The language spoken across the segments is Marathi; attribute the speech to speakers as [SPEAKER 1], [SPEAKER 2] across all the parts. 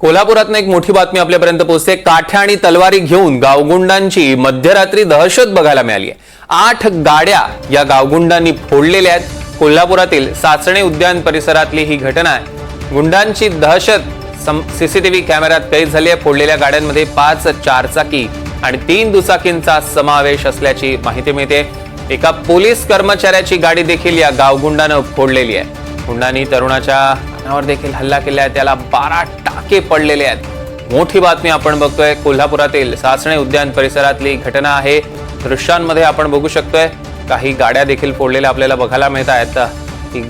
[SPEAKER 1] कोल्हापुरातनं एक मोठी बातमी आपल्यापर्यंत पोहोचते. काठ्या आणि तलवारी घेऊन गावगुंडांची मध्यरात्री दहशत बघायला मिळाली आहे आठ गाड्या या गावगुंडांनी फोडलेल्या आहेत. कोल्हापुरातील साचणे उद्यान परिसरातली ही घटना आहे. गुंडांची दहशत सीसीटीव्ही कॅमेऱ्यात कैद झाली आहे फोडलेल्या गाड्यांमध्ये पाच चारचाकी आणि तीन दुचाकींचा समावेश असल्याची माहिती मिळते. एका पोलीस कर्मचाऱ्याची गाडी देखील या गावगुंडानं फोडलेली आहे. गुंडांनी तरुणाच्या कानावर देखील हल्ला केला आहे. त्याला बारा टाके पडलेले आहेत. मोठी बातमी आपण बघतोय कोल्हापुरातील सासणे उद्यान परिसरातली घटना आहे. दृश्यांमध्ये आपण बघू शकतोय काही गाड्या देखील फोडलेल्या आपल्याला बघायला मिळत आहेत. ही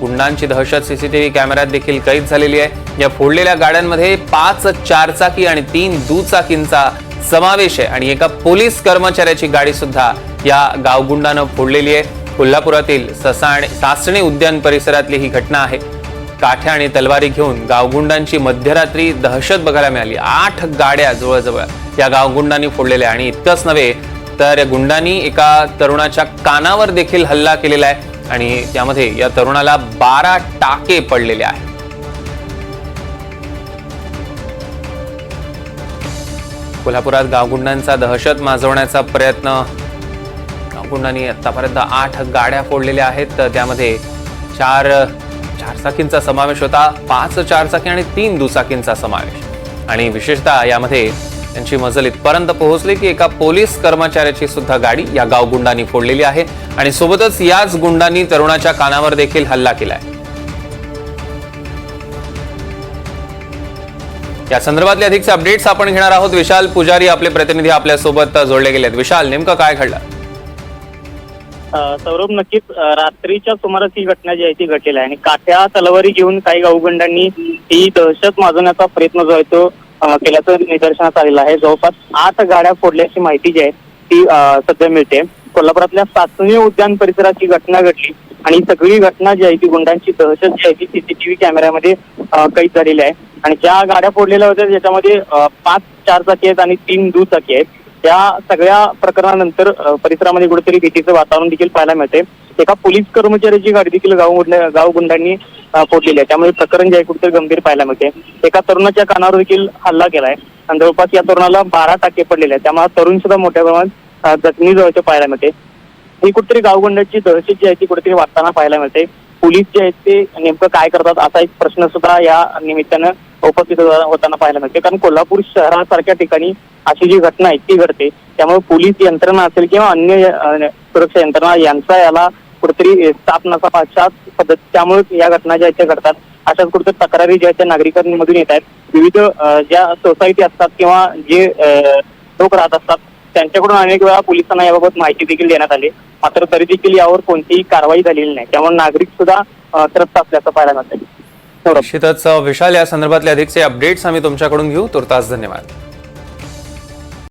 [SPEAKER 1] गुंडांची दहशत सीसीटीव्ही कॅमेऱ्यात देखील कैद झालेली आहे. या फोडलेल्या गाड्यांमध्ये पाच चारचाकी आणि तीन दुचाकींचा समावेश आहे आणि एका पोलीस कर्मचाऱ्याची गाडी सुद्धा या गावगुंडानं फोडलेली आहे. कोल्हापुरातील ससाणे सासणे उद्यान परिसरातली ही घटना आहे. काठ्या आणि तलवारी घेऊन गावगुंडांची मध्यरात्री दहशत बघायला मिळाली. आठ गाड्या जवळजवळ या गावगुंडांनी फोडलेल्या आणि इतकंच नव्हे तर या गुंडांनी एका तरुणाच्या कानावर देखील हल्ला केलेला आहे आणि त्यामध्ये या तरुणाला बारा टाके पडलेले आहेत. कोल्हापुरात गावगुंडांचा दहशत माजवण्याचा प्रयत्न. गावगुंडांनी आतापर्यंत आठ गाड्या फोडलेल्या आहेत. तर त्यामध्ये चार चारचाकींचा समावेश होता पाच चारचाकी आणि तीन दुचाकींचा समावेश. आणि विशेषतः यामध्ये त्यांची मजल इथपर्यंत पोहोचली की एका पोलीस कर्मचाऱ्याची सुद्धा गाडी या गावगुंडांनी फोडलेली आहे आणि सोबतच याच गुंडांनी तरुणाच्या कानावर देखील हल्ला केलाय. या संदर्भातले अधिकचे अपडेट्स आपण घेणार आहोत. विशाल पुजारी आपले प्रतिनिधी आपल्यासोबत जोडले गेले आहेत विशाल नेमकं काय घडलं?
[SPEAKER 2] सौरभ नक्कीच रात्रीच्या सुमारास ही घटना जी आहे ती घडलेली आहे. आणि काठ्या तलवारी घेऊन काही गावगंडांनी ही दहशत माजवण्याचा प्रयत्न जो आहे तो केल्याचं निदर्शनास आलेलं आहे. जवळपास आठ गाड्या फोडल्याची माहिती जी आहे ती सध्या मिळते. कोल्हापुरातल्या सासणी उद्यान परिसरात ही घटना घडली. आणि सगळी घटना जी आहे ती गुंडांची दहशत जी आहे ती सीसीटीव्ही कॅमेऱ्यामध्ये कैद झालेली आहे. आणि ज्या गाड्या फोडलेल्या होत्या त्याच्यामध्ये पाच चार चाकी आहेत आणि तीन दुचाकी आहेत. त्या सगळ्या प्रकरणानंतर परिसरामध्ये कुठेतरी भीतीचं वातावरण देखील पाहायला मिळते एका पोलीस कर्मचाऱ्याची गाडी देखील गाव गाव गुंडांनी फोडलेली आहे. त्यामुळे प्रकरण जे आहे कुठेतरी गंभीर पाहायला मिळते एका तरुणाच्या कानावर देखील हल्ला केलाय. आणि जवळपास या तरुणाला बारा टाके पडलेले आहेत. त्यामुळे तरुण सुद्धा मोठ्या प्रमाणात जखमी जवळचे पाहायला मिळते ही कुठेतरी गावगुंडाची दहशत जी आहे ती कुठेतरी वाटताना पाहायला मिळते पोलीस जे आहेत ते नेमकं काय करतात असा एक प्रश्न सुद्धा या निमित्तानं उपस्थित होताना पाहायला मिळते. कारण कोल्हापूर शहरासारख्या ठिकाणी अशी जी घटना आहे ती घडते. त्यामुळे पोलीस यंत्रणा असेल किंवा अन्य सुरक्षा यंत्रणा यांचा याला कुठेतरी साप नसा पाश्चात पद्धत त्यामुळे या घटना ज्या आहेत त्या घडतात. अशाच कुठेतरी तक्रारी ज्या त्या नागरिकांमधून येत आहेत. विविध ज्या सोसायटी असतात किंवा जे लोक राहत असतात त्यांच्याकडून अनेक वेळा पोलिसांना याबाबत माहिती देखील देण्यात आली. मात्र तरी देखील यावर कोणतीही कारवाई झालेली नाही. त्यामुळे नागरिक सुद्धा त्रस्त असल्याचं पाहायला मिळतं
[SPEAKER 1] निश्चितच विशाल या संदर्भातले अधिकचे अपडेट्स आम्ही तुमच्याकडून घेऊ. तुर्तास धन्यवाद.